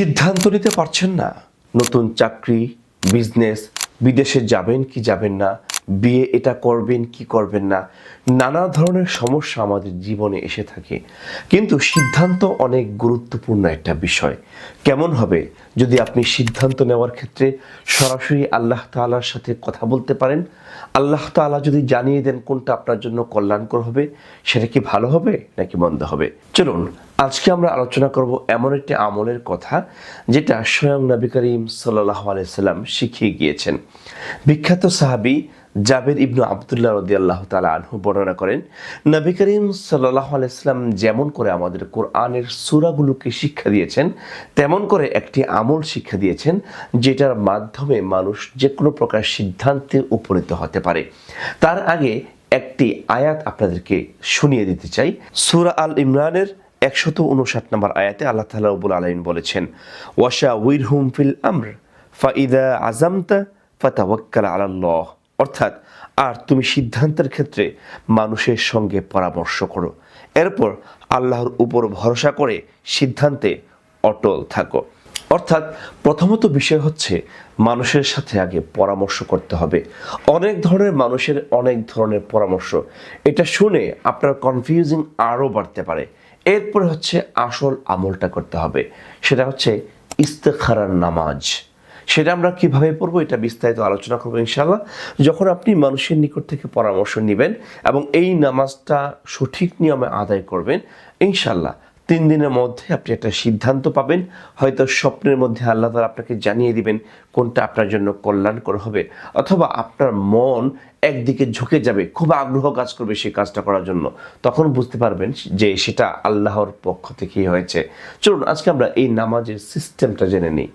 সিদ্ধান্ত নিতে পারছেন না। নতুন চাকরি বিজনেস বিদেশে যাবেন কি যাবেন না বিয়ে এটা করবেন, কি করবেন না, নানা ধরনের সমস্যা আমাদের জীবনে এসে থাকে। কিন্তু সিদ্ধান্ত অনেক গুরুত্বপূর্ণ একটা বিষয়। কেমন হবে যদি আপনি সিদ্ধান্ত নেওয়ার ক্ষেত্রে সরাসরি আল্লাহ তাআলার সাথে কথা বলতে পারেন? আল্লাহ তাআলা যদি জানিয়ে দেন কোনটা আপনার জন্য কল্যাণকর হবে, সেটা কি ভালো হবে নাকি মন্দ হবে? চলুন, আজকে আমরা আলোচনা করব এমন একটি আমলের কথা, যেটা স্বয়ং নবী করিম সাল্লাহ আলাইসাল্লাম শিখিয়ে গিয়েছেন। বিখ্যাত সাহাবি জাবের ইবনু আবদুল্লাহ রদি আল্লাহ তালা আনহু বর্ণনা করেন, নবী করিম সাল্লাহ আলাইসাল্লাম যেমন করে আমাদের কোরআনের সুরাগুলোকে শিক্ষা দিয়েছেন, তেমন করে একটি আমল শিক্ষা দিয়েছেন, যেটার মাধ্যমে মানুষ যে কোনো প্রকার সিদ্ধান্তে উপনীত হতে পারে। তার আগে একটি আয়াত আপনাদেরকে শুনিয়ে দিতে চাই। সুরা আল ইমরানের একশত উনষাট নম্বর আয়াতে আল্লাহ তালা আলমিন বলেছেন ওয়াশা উইর হুম ফিল আমর, ফাইদা আজামতা ফাতাওয়াক্কাল আলাল্লাহ। অর্থাৎ, আর তুমি সিদ্ধান্তের ক্ষেত্রে মানুষের সঙ্গে পরামর্শ করো। এরপর আল্লাহর উপর ভরসা করে সিদ্ধান্তে অটল থাকো। অর্থাৎ, প্রথমত বিষয় হচ্ছে, মানুষের সাথে আগে পরামর্শ করতে হবে। অনেক ধরনের মানুষের অনেক ধরনের পরামর্শ। এটা শুনে আপনার কনফিউজিং আরও বাড়তে পারে। এরপরে হচ্ছে আসল আমলটা করতে হবে। সেটা হচ্ছে ইস্তেখারার নামাজ। সেটা আমরা কীভাবে পড়ব এটা বিস্তারিত আলোচনা করব ইনশাল্লাহ যখন আপনি মানুষের নিকট থেকে পরামর্শ নেবেন এবং এই নামাজটা সঠিক নিয়মে আদায় করবেন ইনশাল্লাহ তিন দিনের মধ্যে আপনি একটা সিদ্ধান্ত পাবেন। হয়তো স্বপ্নের মধ্যে আল্লাহ তালা আপনাকে জানিয়ে দিবেন কোনটা আপনার জন্য কল্যাণকর হবে অথবা আপনার মন একদিকে ঝুঁকে যাবে, খুব আগ্রহ কাজ করবে সেই কাজটা করার জন্য। তখন বুঝতে পারবেন যে সেটা আল্লাহর পক্ষ থেকেই হয়েছে। চলুন আজকে আমরা এই নামাজের সিস্টেমটা জেনে নিই।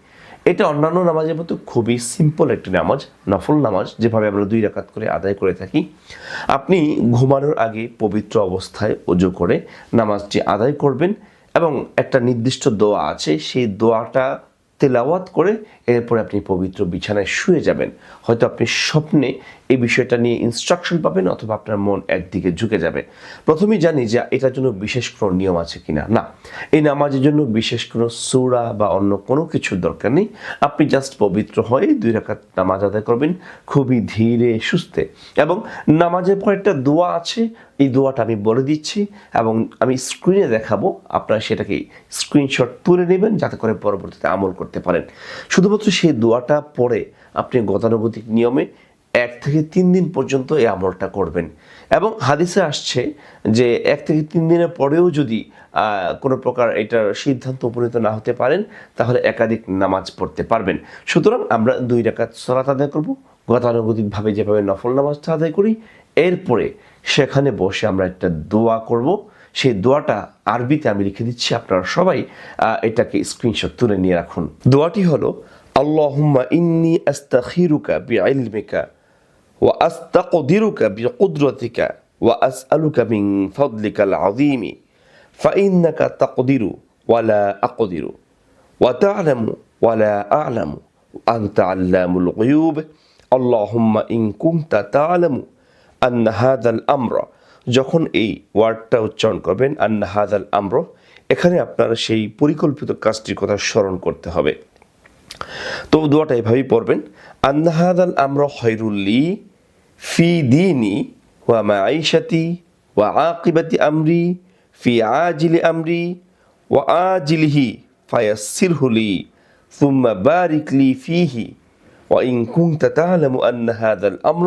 এটা অন্যান্য নামাজের মতো খুবই সিম্পল একটি নামাজ, নফল নামাজ, যেভাবে আমরা দুই রাকাত করে আদায় করে থাকি। আপনি ঘুমানোর আগে পবিত্র অবস্থায় অজু করে নামাজটি আদায় করবেন এবং একটা নির্দিষ্ট দোয়া আছে, সেই দোয়াটা তেলাওয়াত করে এরপরে আপনি পবিত্র বিছানায় শুয়ে যাবেন। হয়তো আপনি স্বপ্নে এই বিষয়টা নিয়ে ইনস্ট্রাকশন পাবেন অথবা আপনার মন একদিকে ঝুঁকে যাবে। প্রথমেই জানি যে এটার জন্য বিশেষ কোনো নিয়ম আছে কিনা। না, এই নামাজের জন্য বিশেষ কোনো সুরা বা অন্য কোনো কিছুর দরকার নেই। আপনি জাস্ট পবিত্র হয়ে দুই রাকাত নামাজ আদায় করবেন, খুবই ধীরে, সুস্থে। এবং নামাজের পর একটা দোয়া আছে, এই দোয়াটা আমি বলে দিচ্ছি এবং আমি স্ক্রিনে দেখাবো, আপনারা সেটাকে স্ক্রিনশট তুলে নেবেন যাতে করে পরবর্তীতে আমল করতে পারেন। শুধুমাত্র সেই দোয়াটা পড়ে আপনি গতানুগতিক নিয়মে এক থেকে তিন দিন পর্যন্ত এই আমলটা করবেন। এবং হাদিসে আসছে যে এক থেকে তিন দিনের পরেও যদি কোনো প্রকার এটার সিদ্ধান্ত উপনীত না হতে পারেন, তাহলে একাধিক নামাজ পড়তে পারবেন। সুতরাং আমরা দুই রাকাত সলাত আদায় করব। গতানুগতিকভাবে যেভাবে নফল নামাজটা আদায় করি, এরপরে সেখানে বসে আমরা একটা দোয়া করব। সেই দোয়াটা আরবিতে আমি লিখে দিচ্ছি, আপনারা সবাই এটাকে স্ক্রিনশট তুলে নিয়ে রাখুন। দোয়াটি হলো, আল্লাহুম্মা ইন্নি আস্তাখিরুকা বিইলমিকা। ওয়া আস্তাকদিরুকা বিকুদরতিকা ওয়া আসআলুকা মিন ফাদলিকা আল-আযীম ফাইন্নাকা তাকদিরু ওয়ালা আকদিরু। ওয়া তা'লামু ওয়ালা আ'লামু, আনতা আল্লামুল গুয়ুব। আল্লাহুম্মা ইন কুনতা তা'লামু আন্না হাদাল আমরা। যখন এই ওয়ার্ডটা উচ্চারণ করবেন, আন্না হাদাল আমর, এখানে আপনারা সেই পরিকল্পিত কাজটির কথা স্মরণ করতে হবে। তো দোয়াটা এভাবেই পড়বেন আন্না হাদাল আমরা খৈরুল্লি ফি দিনি ওয়া মাঈশাতি ওয়া আকিবাতি আমরি ফি আজিলি আমরি ওয়া আজিলিহি ফায়াসসিরহু লি ثم بارك لي فيه وإن كنت تعلم أن هذا الأمر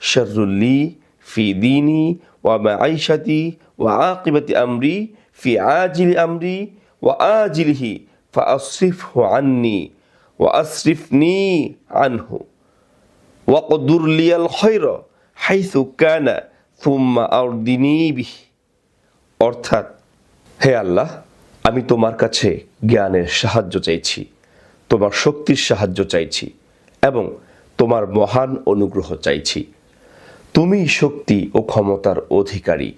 شر لي في ديني ومعيشتي وعاقبة أمري في عاجل أمري وآجله فأصرفه عني ওয়া অর্থাৎ, হে আল্লাহ, আমি তোমার কাছে জ্ঞানের সাহায্য চাইছি, তোমার শক্তির সাহায্য চাইছি এবং তোমার মহান অনুগ্রহ চাইছি। তুমি শক্তি ও ক্ষমতার অধিকারী।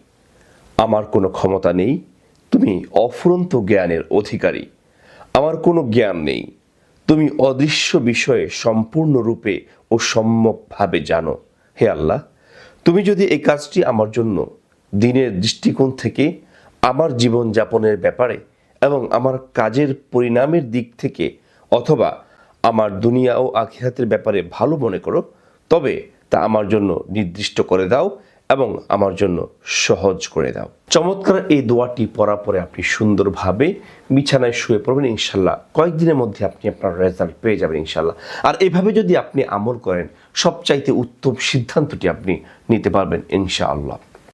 আমার কোনো ক্ষমতা নেই, তুমি অফুরন্ত জ্ঞানের অধিকারী। আমার কোনো জ্ঞান নেই। তুমি অদৃশ্য বিষয়ে সম্পূর্ণরূপে ও সম্যকভাবে জানো। হে আল্লাহ, তুমি যদি এই কাজটি আমার জন্য দিনের দৃষ্টিকোণ থেকে, আমার জীবন যাপনের ব্যাপারে এবং আমার কাজের পরিণামের দিক থেকে অথবা আমার দুনিয়া ও আখিরাতের ব্যাপারে ভালো মনে করো, তবে তা আমার জন্য নির্দিষ্ট করে দাও এবং আমার জন্য সহজ করে দাও। চমৎকার এই দোয়াটি পড়ার পরে আপনি সুন্দরভাবে বিছানায় শুয়ে পড়বেন, ইনশাল্লাহ। কয়েকদিনের মধ্যে আপনি আপনার রেজাল্ট পেয়ে যাবেন, ইনশাল্লাহ। আর এভাবে যদি আপনি আমল করেন, সবচাইতে উত্তম সিদ্ধান্তটি আপনি নিতে পারবেন, ইনশাআল্লাহ।